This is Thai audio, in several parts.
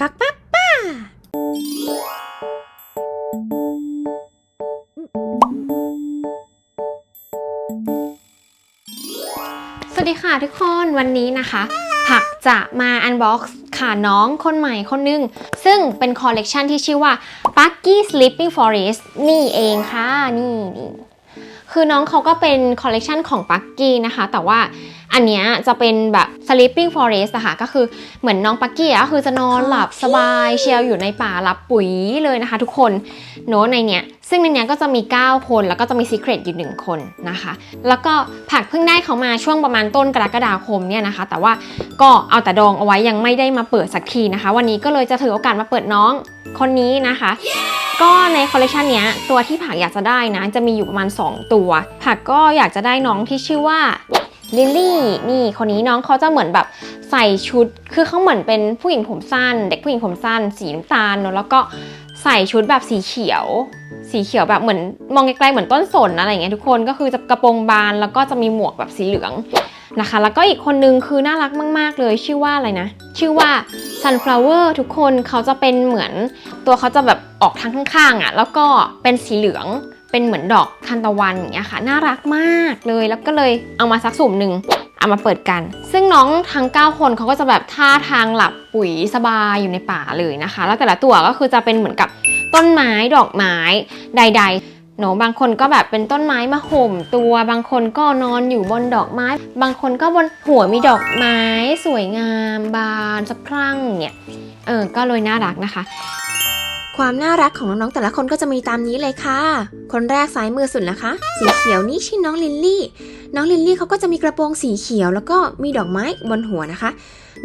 ปักปักป้าสวัสดีค่ะทุกคนวันนี้นะคะ ผักจะมาอันบ็อกซ์ค่ะน้องคนใหม่คนหนึง ซึ่งเป็นคอลเลกชันที่ชื่อว่า Bucky Sleeping Forest นี่เองค่ะ นี่นี่คือน้องเขาก็เป็นคอลเลกชันของ Bucky นะคะ แต่ว่า อันเนี้ยจะเป็นแบบ Sleeping Forest อะค่ะก็คือเหมือนน้องปักกี้อะก็คือจะนอนหลับสบายเชียวอยู่ในป่าหลับปุ๋ยเลยนะคะ ทุกคนโน้ตในเนี้ยซึ่งในเนี้ยก็จะมี 9 คนแล้วก็จะมี Secret อยู่1คนนะคะ แล้วก็ผักเพิ่งได้เขามาช่วงประมาณต้นกรกฎาคมเนี่ยนะคะ แต่ว่าก็เอาแต่ดองเอาไว้ยังไม่ได้มาเปิดสักทีนะคะ วันนี้ก็เลยจะถือโอกาสมาเปิดน้องคนนี้นะคะก็ในคอลเลกชันเนี้ยตัวที่ผักอยากจะได้นะ จะมีอยู่ประมาณ 2 ตัว ผักก็อยากจะได้น้องที่ชื่อว่า ลิลลี่นี่คนนี้น้องเขาจะเหมือนแบบใส่ชุด คือเขาเหมือนเป็นผู้หญิงผมสั้น เด็กผู้หญิงผมสั้น สีน้ำตาลเนอะแล้วก็ใส่ชุดแบบสีเขียว สีเขียวแบบเหมือนมองไกลๆเหมือนต้นสนอะไรอย่างเงี้ยทุกคนก็คือจะกระโปรงบานแล้วก็จะมีหมวกแบบสีเหลืองนะคะ แล้วก็อีกคนนึงคือน่ารักมาก ๆ เลยชื่อว่าอะไรนะ ชื่อว่า sunflower ทุกคนเขาจะเป็นเหมือนตัวเขาจะแบบออกทางข้างๆอะ แล้วก็เป็นสีเหลือง เป็นเหมือนดอกทานตะวันอย่างเงี้ยค่ะ น่ารักมากเลยแล้วก็เลยเอามาสักสุ่มหนึ่งเอามาเปิดกัน ซึ่งน้องทั้ง 9 คนเขาก็จะแบบท่าทางหลับปุ๋ยสบายอยู่ในป่าเลยนะคะ แล้วแต่ละตัวก็คือจะเป็นเหมือนกับต้นไม้ดอกไม้ใดๆเนอะบางคนก็แบบเป็นต้นไม้มาห่มตัว บางคนก็นอนอยู่บนดอกไม้ บางคนก็บนหัวมีดอกไม้ สวยงาม บานสะพรั่งเนี่ย เออ ก็เลยน่ารักนะคะ ความน่ารักของน้องๆแต่ละคนก็จะมีตามนี้เลยค่ะ คนแรกซ้ายมือสุดนะคะ สีเขียวนี่ชื่อน้องลิลลี่ น้องลิลลี่เขาก็จะมีกระโปรงสีเขียว แล้วก็มีดอกไม้บนหัวนะคะ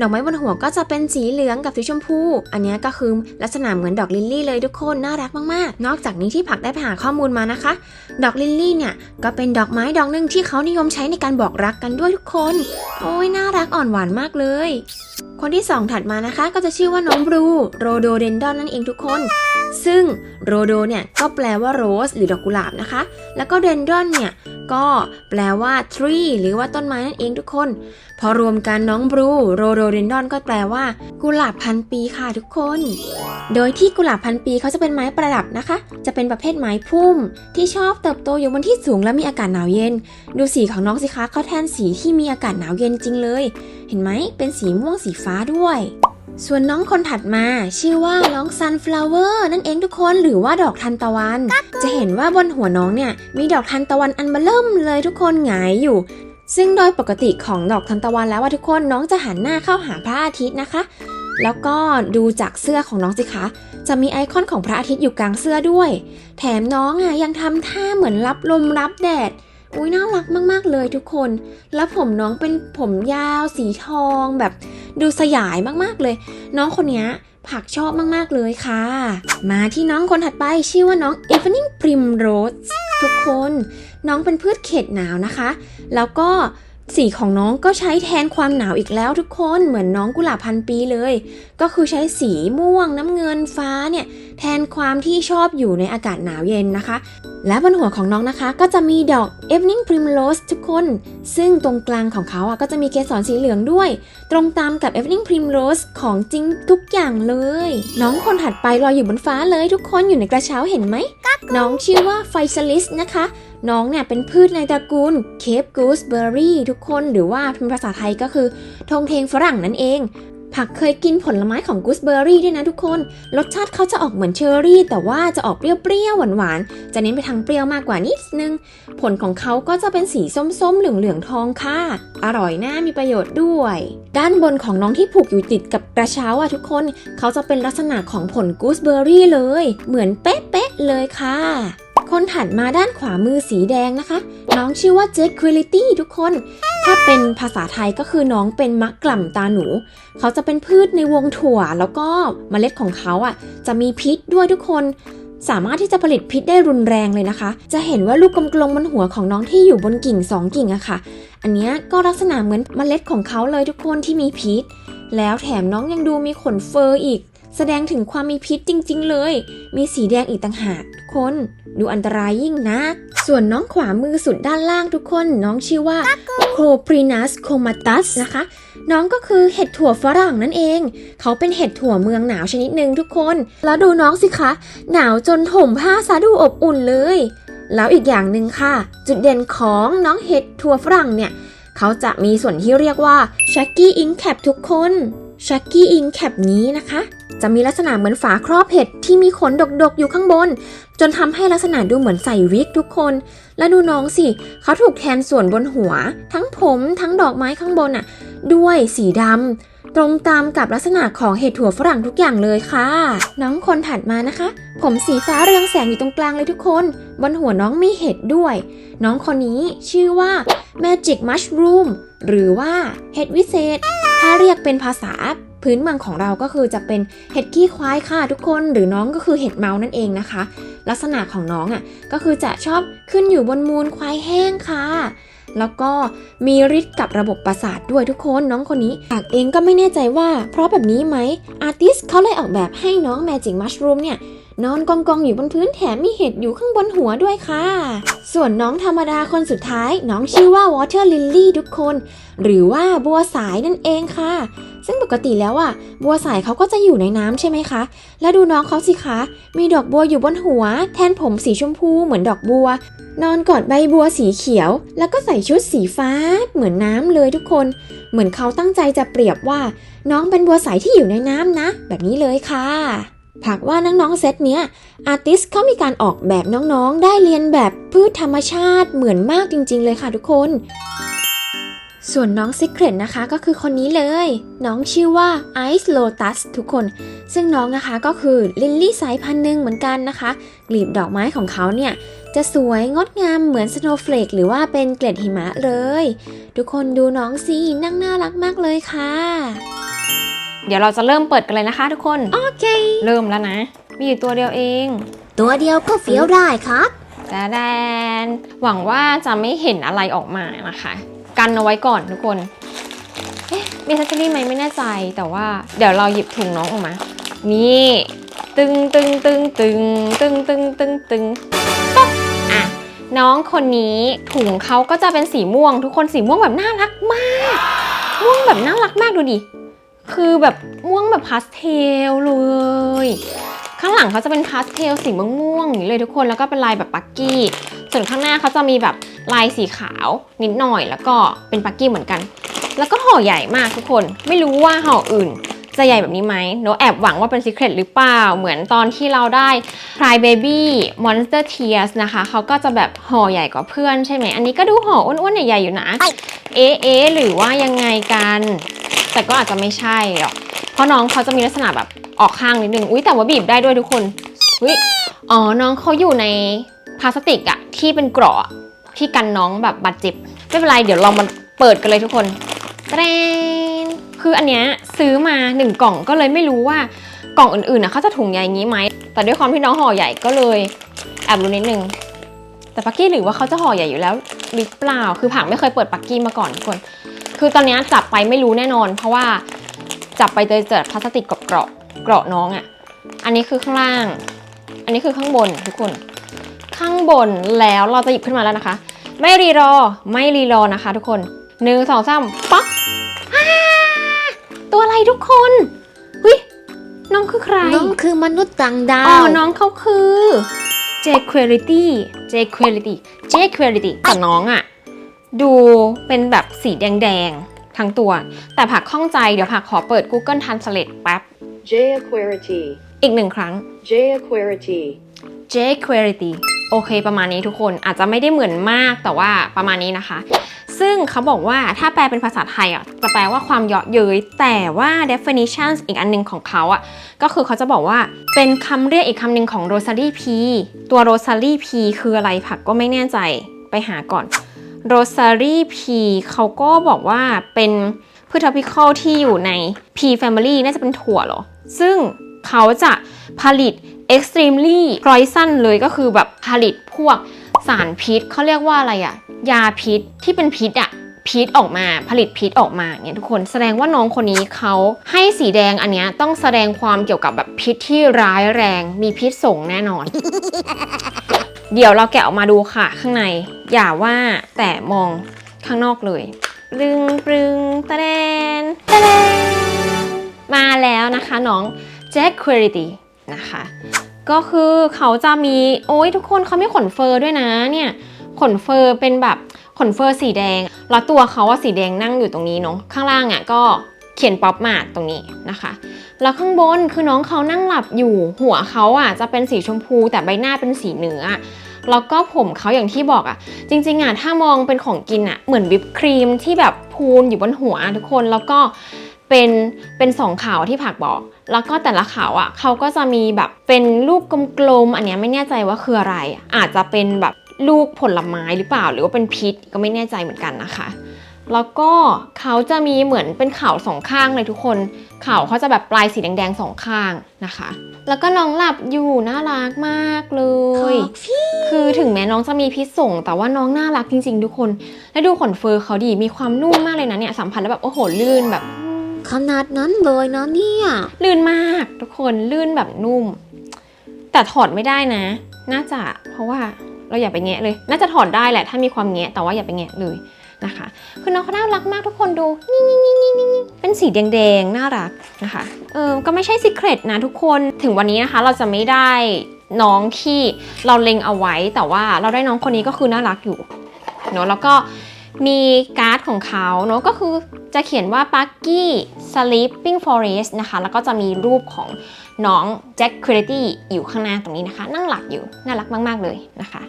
ดอกไม้บนหัวก็จะเป็นสีเหลืองกับสีชมพู อันนี้ก็คือลักษณะเหมือนดอกลิลลี่เลยทุกคนน่ารักมากๆ นอกจากนี้ที่ผักได้ไปหาข้อมูลมานะคะ ดอกลิลลี่เนี่ยก็เป็นดอกไม้ดอกหนึ่งที่เขานิยมใช้ในการบอกรักกันด้วยทุกคน โอ้ยน่ารักอ่อนหวานมากเลย คนที่สองถัดมานะคะก็จะชื่อว่าน้องบลูโรโดเดนดอนนั่นเองทุกคน ซึ่งโรโดเนี่ยก็แปลว่าโรสหรือดอกกุหลาบนะคะ แล้วก็เดนดอนเนี่ยก็แปลว่า tree หรือว่าต้นไม้นั่นเองทุกคน พอรวมกันน้องบลูโรโดเดนดอนก็แปลว่า กุหลาบพันปีค่ะทุกคน โดยที่กุหลาบพันปีเขาจะเป็นไม้ประดับนะคะ จะเป็นประเภทไม้พุ่ม ที่ชอบเติบโตอยู่บนที่สูงและมีอากาศหนาวเย็น ดูสีของน้องสิคะเขาแทนสีที่มีอากาศหนาวเย็นจริงเลย เห็นไหมเป็นสีม่วงสีฟ้าด้วย ส่วนน้องคนถัดมาชื่อว่าน้อง sunflower นั่นเองทุกคนหรือว่าดอกทันตะวัน จะเห็นว่าบนหัวน้องเนี่ยมีดอกทันตะวันอันเบอเริ่มเลยทุกคนหงายอยู่ซึ่งโดยปกติของดอกทันตะวันแล้วว่าทุกคนน้องจะหันหน้าเข้าหาพระอาทิตย์นะคะ แล้วก็ดูจากเสื้อของน้องสิคะ จะมีไอคอนของพระอาทิตย์อยู่กลางเสื้อด้วย แถมน้องอะยังทำท่าเหมือนรับลมรับแดด อุ้ยน่ารักมาก ๆ เลยทุกคน แล้วผมน้องเป็นผมยาวสีทองแบบดูสยายมาก ๆ เลย น้องคนนี้ผักชอบมาก ๆ เลยค่ะ มาที่น้องคนถัดไปชื่อว่าน้อง Evening Primrose ทุกคนน้องเป็นพืชเขตหนาวนะคะ แล้วก็สีของน้องก็ใช้แทนความหนาวอีกแล้วทุกคนเหมือนน้องกุหลาบพันปีเลย ก็คือใช้สีม่วงน้ำเงินฟ้าเนี่ยแทนความที่ชอบอยู่ในอากาศหนาวเย็นนะคะ และบนหัวของน้องนะคะ ก็จะมีดอก Evening Primrose ทุกคน ซึ่งตรงกลางของเขาอะก็จะมีเกสรสีเหลืองด้วย ตรงตามกับ Evening Primrose ของจริงทุกอย่างเลย น้องคนถัดไปลอยอยู่บนฟ้าเลยทุกคนอยู่ในกระเช้าเห็นไหม น้องชื่อว่า f i s a l i s นะคะน้องเนี่ยเป็นพืชในตระกูล Cape Gooseberry ทุกคนหรือว่าเป็นภาษาไทยก็คือธงเทงฝรั่งนั่นเอง ผักเคยกินผลไม้ของกูสเบอร์รี่ด้วยนะทุกคน รสชาติเขาจะออกเหมือนเชอร์รี่ แต่ว่าจะออกเปรี้ยวๆหวานๆ จะเน้นไปทางเปรี้ยวมากกว่านิดนึง ผลของเขาก็จะเป็นสีส้มๆ เหลืองๆ ทองค่ะ อร่อยน่ามีประโยชน์ด้วย ด้านบนของน้องที่ผูกอยู่ติดกับกระเช้าอะทุกคน เขาจะเป็นลักษณะของผลกูสเบอร์รี่เลย เหมือนเป๊ะๆเลยค่ะ คนถัดมาด้านขวามือสีแดงนะคะ น้องชื่อว่าเจ q ค i ลิตี้ทุกคน ถ้าเป็นภาษาไทยก็คือน้องเป็นมะกล่ำตาหนู เขาจะเป็นพืชในวงถั่ว แล้วก็เมล็ดของเขาอะจะมีพิษด้วยทุกคน สามารถที่จะผลิตพิษได้รุนแรงเลยนะคะ จะเห็นว่าลูกกลมๆบนหัวของน้องที่อยู่บนกิ่งสองกิ่งอะค่ะ อันนี้ก็ลักษณะเหมือนเมล็ดของเขาเลยทุกคนที่มีพิษ แล้วแถมน้องยังดูมีขนเฟอร์อีก แสดงถึงความมีพิษจริง ๆ เลย มีสีแดงอีกต่างหากทุกคน ดูอันตรายยิ่งนักส่วนน้องขวามือสุดด้านล่างทุกคน น้องชื่อว่า Coprinus comatus นะคะ น้องก็คือเห็ดถั่วฝรั่งนั่นเอง เขาเป็นเห็ดถั่วเมืองหนาวชนิดหนึ่งทุกคน แล้วดูน้องสิคะ หนาวจนห่มผ้าซาดูอบอุ่นเลย แล้วอีกอย่างหนึ่งค่ะ จุดเด่นของน้องเห็ดถั่วฝรั่งเนี่ย เขาจะมีส่วนที่เรียกว่า Shaggy Ink Cap ทุกคน Shaggy Ink Cap นี้นะคะ จะมีลักษณะเหมือนฝาครอบเห็ดที่มีขนดกๆอยู่ข้างบน จนทำให้ลักษณะดูเหมือนใส่วิกทุกคน แล้วดูน้องสิ เขาถูกแทนส่วนบนหัว ทั้งผมทั้งดอกไม้ข้างบนอะ ด้วยสีดำตรงตามกับลักษณะของเห็ดถั่วฝรั่งทุกอย่างเลยค่ะ น้องคนถัดมานะคะ ผมสีฟ้าเรืองแสงอยู่ตรงกลางเลยทุกคน บนหัวน้องมีเห็ดด้วย น้องคนนี้ชื่อว่า Magic Mushroom หรือว่าเห็ดวิเศษ ถ้าเรียกเป็นภาษา พื้นเมืองของเราก็คือจะเป็นเห็ดขี้ควายค่ะทุกคน หรือน้องก็คือเห็ดเมานั่นเองนะคะ ลักษณะของน้องอะก็คือจะชอบขึ้นอยู่บนมูลควายแห้งค่ะแล้วก็มีฤทธิ์กับระบบประสาทด้วยทุกคนน้องคนนี้ปากเองก็ไม่แน่ใจว่า เพราะแบบนี้ไหมอาร์ติสเขาเลยออกแบบให้น้อง Magic Mushroom เนี่ย นอนกองกองอยู่บนพื้นแถมมีเห็ดอยู่ข้างบนหัวด้วยค่ะ ส่วนน้องธรรมดาคนสุดท้าย น้องชื่อว่า Water Lily ทุกคน หรือว่าบัวสายนั่นเองค่ะ ซึ่งปกติแล้วอะ บัวสายเขาก็จะอยู่ในน้ำใช่ไหมคะ แล้วดูน้องเขาสิคะ มีดอกบัวอยู่บนหัว แทนผมสีชมพูเหมือนดอกบัว นอนกอดใบบัวสีเขียว แล้วก็ใส่ชุดสีฟ้า เหมือนน้ำเลยทุกคน เหมือนเขาตั้งใจจะเปรียบว่า น้องเป็นบัวสายที่อยู่ในน้ำนะ แบบนี้เลยค่ะผักว่าน้องๆเซตเนี้ยอาร์ติสเขามีการออกแบบน้องๆ ได้เรียนแบบพืชธรรมชาติเหมือนมากจริงๆเลยค่ะทุกคน ส่วนน้องซิกเ e ตนะคะก็คือคนนี้เลย น้องชื่อว่า Ice Lotus ทุกคน ซึ่งน้องนะคะก็คือลินลี่สายพันธุ์หนึ่งเหมือนกันนะคะกลีบดอกไม้ของเขาเนี่ย จะสวยงดงามเหมือนสโนว์เฟลกหรือว่าเป็นเกล็ดหิมะเลย ทุกคนดูน้องสินั่งน่ารักมากเลยค่ะ เดี๋ยวเราจะเริ่มเปิดกันเลยนะคะทุกคนโอเค เริ่มแล้วนะ มีอยู่ตัวเดียวเอง ตัวเดียวก็เฟี้ยวได้ครับแต่แดนหวังว่าจะไม่เห็นอะไรออกมานะคะ กันเอาไว้ก่อนทุกคน เอ๊ะ มีซัตเตอรี่ไหมไม่แน่ใจ แต่ว่าเดี๋ยวเราหยิบถุงน้องออกมา นี่ตึงตึงตึงตึงตึงตึงตึงตึงป๊บอะน้องคนนี้ถุงเขาก็จะเป็นสีม่วง ทุกคนสีม่วงแบบน่ารักมาก ม่วงแบบน่ารักมากดูดิ คือแบบม่วงแบบพาสเทลเลย ข้างหลังเขาจะเป็นพาสเทลสีม่วงๆอย่างนี้เลยทุกคนแล้วก็เป็นลายแบบปักกี้ ส่วนข้างหน้าเขาจะมีแบบลายสีขาวนิดหน่อย แล้วก็เป็นปักกี้เหมือนกัน แล้วก็ห่อใหญ่มากทุกคน ไม่รู้ว่าห่ออื่น จะใหญ่แบบนี้ไหมโนแอบหวังว่าเป็นซีเครตหรือเปล่า เหมือนตอนที่เราได้ Cry Baby Monster Tears นะคะเขาก็จะแบบห่อใหญ่กว่าเพื่อนใช่ไหมอันนี้ก็ดูห่ออ้วนๆใหญ่ๆอยู่นะเอ๊ะเอ๊ะหรือว่ายังไงกัน แต่ก็อาจจะไม่ใช่หรอกเพราะน้องเขาจะมีลักษณะแบบออกข้างนิดนึงอุ้ยแต่ว่าบีบได้ด้วยทุกคนอุ้ยอ๋อน้องเขาอยู่ในพลาสติกอะที่เป็นกรอะที่กันน้องแบบบาดเจ็บไม่เป็นไรเดี๋ยวเรามาเปิดกันเลยทุกคนแตรนคืออันเนี้ยซื้อมาหนึ่งกล่องก็เลยไม่รู้ว่ากล่องอื่นๆนะเขาจะถุงใหญ่อย่างนี้ไหมแต่ด้วยความที่น้องห่อใหญ่ก็เลยแอบรู้นิดนึงแต่ปักกี้หรือว่าเขาจะห่อใหญ่อยู่แล้วหรือเปล่า คือผังไม่เคยเปิดปักกี้มาก่อนทุกคน คือตอนเนี้ยจับไปไม่รู้แน่นอน เพราะว่าจับไปเจอเจอพลาสติกกับเกราะเกราะน้องอะ่ะ อันนี้คือข้างล่าง อันนี้คือข้างบนทุกคน ข้างบนแล้วเราจะหยิบขึ้นมาแล้วนะคะ ไม่รีรอ ไม่รีรอนะคะ ทุกคนหนึ่งสองสามปั๊บอ่าตัวอะไรทุกคนหุยน้องคือใคร น้องคือมนุษย์ต่างดาอ๋อวน้องเขาคือ J Quality J Quality J Quality แต่น้องอะ ดูเป็นแบบสีแดงๆทั้งตัว แต่ผักข้องใจเดี๋ยวผักขอเปิด Google Translate แป๊บ J Aquarity. อีกหนึ่งครั้ง J Aquarity. J Quality โอเคประมาณนี้ทุกคนอาจจะไม่ได้เหมือนมากแต่ว่าประมาณนี้นะคะ ซึ่งเขาบอกว่าถ้าแปลเป็นภาษาไทยอะจะแปลว่าความเยาะเย้ยแต่ว่า definitions อีกอันหนึงของเขาอะก็คือเขาจะบอกว่าเป็นคำเรียกอีกคำหนึ่งของ Rosary P ตัว Rosary P คืออะไรผักก็ไม่แน่ใจไปหาก่อน Rosary P เขาก็บอกว่าเป็นพืช tropical ที่อยู่ใน P family น่าจะเป็นถั่วหรอ ซึ่งเขาจะผลิต extremely poison เลยก็คือแบบผลิตพวกสารพิษเขาเรียกว่าอะไรอะยาพิษที่เป็นพิษอะพีชออกมาผลิตพีชออกมาเนี่ยทุกคนแสดงว่าน้องคนนี้เขาให้สีแดงอันเนี้ยต้องแสดงความเกี่ยวกับแบบพิษที่ร้ายแรง มีพิษส่งแน่นอน เดี๋ยวเราแกะออกมาดูค่ะ ข้างใน อย่าว่าแต่มองข้างนอกเลยรึงปรึงตะแดนตะแดนมาแล้วนะคะน้องแจ็คค u ริตี้นะคะ ก็คือเขาจะมี โอ้ยทุกคนเขามีขนเฟอร์ด้วยนะเนี่ยขนเฟอร์เป็นแบบขนเฟอร์สีแดง แล้วตัวเขาว่าสีแดงนั่งอยู่ตรงนี้เนาะข้างล่างอะก็ เขียนป๊อปมาดตรงนี้นะคะ แล้วข้างบนคือน้องเขานั่งหลับอยู่ หัวเขาอะจะเป็นสีชมพูแต่ใบหน้าเป็นสีเนื้อแล้วก็ผมเขาอย่างที่บอกอะ จริงๆอะถ้ามองเป็นของกินอะเหมือนวิปครีมที่แบบพูนอยู่บนหัวทุกคนแล้วก็เป็นเป็นสองขาวที่ผักบอก แล้วก็แต่ละขาวอะเขาก็จะมีแบบเป็นลูกกลมๆอันนี้ไม่แน่ใจว่าคืออะไร อาจจะเป็นแบบลูกผลไม้หรือเปล่า หรือว่าเป็นพิษก็ไม่แน่ใจเหมือนกันนะคะ แล้วก็เขาจะมีเหมือนเป็นข่าวสองข้างเลยทุกคนข่าวเขาจะแบบปลายสีแดงๆสองข้างนะคะ แล้วก็น้องหลับอยู่น่ารักมากเลย คือถึงแม้น้องจะมีพิษส่ง แต่ว่าน้องน่ารักจริงๆ ทุกคน และดูขนเฟอร์เขาดีมีความนุ่มมากเลยนะเนี่ยสัมผัสแล้วแบบโอ้โหลื่นแบบขนาดนั้นเลยนะเนี่ย ลื่นมากทุกคนลื่นแบบนุ่ม แต่ถอดไม่ได้นะ น่าจะเพราะว่าเราอย่าไปแงะเลย น่าจะถอดได้แหละถ้ามีความแงะแต่ว่าอย่าไปแงะเลย นะคะ คือน้องเขาน่ารักมากทุกคนดูนี่นี่นี่นี่นี่เป็นสีแดงๆ น่ารักนะคะ เออ ก็ไม่ใช่สิเครตนะทุกคน ถึงวันนี้นะคะเราจะไม่ได้น้องที่เราเล็งเอาไว้ แต่ว่าเราได้น้องคนนี้ก็คือน่ารักอยู่เนาะ แล้วก็มีการ์ดของเขาเนาะ ก็คือจะเขียนว่า Bucky Sleeping Forest นะคะ แล้วก็จะมีรูปของน้องแจ็คค u ร t y อยู่ข้างหน้าตรงนี้นะคะ นั่งหลับอยู่ น่ารักมาก ๆ เลยนะคะ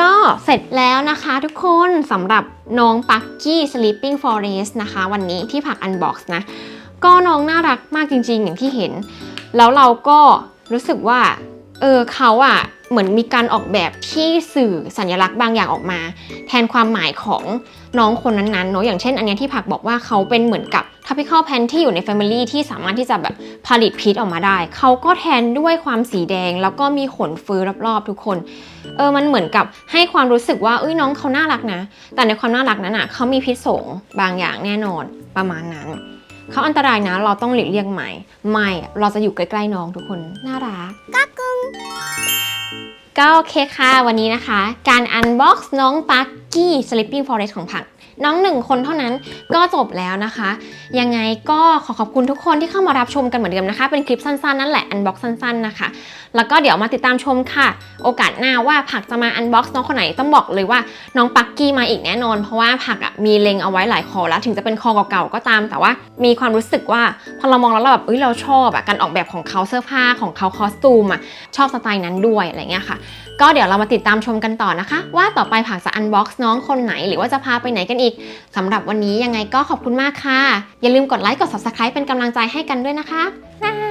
ก็เสร็จแล้วนะคะทุกคนสำหรับน้องปักกี้ Sleeping Forest นะคะ วันนี้ที่ผักอันบ็อกซ์นะ ก็น้องน่ารักมากจริง ๆ อย่างที่เห็น แล้วเราก็รู้สึกว่า เออเขาอะเหมือนมีการออกแบบที่สื่อสัญลักษณ์บางอย่างออกมา แทนความหมายของ น้องคนนั้นๆเนาะอย่างเช่นอันเนี้ยที่ผักบอกว่าเขาเป็นเหมือนกับ topical plant ที่อยู่ใน family ที่สามารถที่จะแบบผลิตพิษออกมาได้ เขาก็แทนด้วยความสีแดง แล้วก็มีขนฟื้รอบๆทุกคนเออมันเหมือนกับให้ความรู้สึกว่าเอ้ยน้องเขาน่ารักนะ แต่ในความน่ารักนั้นอะเขามีพิษสงบางอย่างแน่นอนประมาณนั้นเขาอันตรายนะ เราต้องหลีกเลี่ยงไหมไม่ เราจะอยู่ใกล้ๆน้องทุกคน น่ารักกักกึง ก็โอเคค่ะวันนี้นะคะ การอันบ็อกซ์น้องปักกี้ Sleeping Forest ของผัก น้องหนึ่งคนเท่านั้นก็จบแล้วนะคะ ยังไงก็ขอขอบคุณทุกคนที่เข้ามารับชมกันเหมือนเดิมนะคะ เป็นคลิปสั้นๆนั่นแหละอันบ็อกสั้นๆนะคะ แล้วก็เดี๋ยวมาติดตามชมค่ะ โอกาสหน้าว่าผักจะมาอันบ็อกซ์น้องคนไหนต้องบอกเลยว่าน้องปักกี้มาอีกแน่นอน เพราะว่าผักอะมีเลงเอาไว้หลายคอแล้ว ถึงจะเป็นคอเก่าๆก็ตาม แต่ว่ามีความรู้สึกว่าพอเรามองแล้วเราแบบเอ้ยเราชอบอะการออกแบบของเขาเสื้อผ้าของเขาคอสตูมอะชอบสไตล์นั้นด้วยอะไรเงี้ยค่ะ ก็เดี๋ยวเรามาติดตามชมกันต่อนะคะ ว่าต่อไปผักจะอันบ็อกซ์น้องคนไหน หรือว่าจะพาไปไหนกันอีกสำหรับวันนี้ยังไงก็ขอบคุณมากค่ะ อย่าลืมกดไลค์กด subscribe เป็นกำลังใจให้กันด้วยนะคะบ๊ายบาย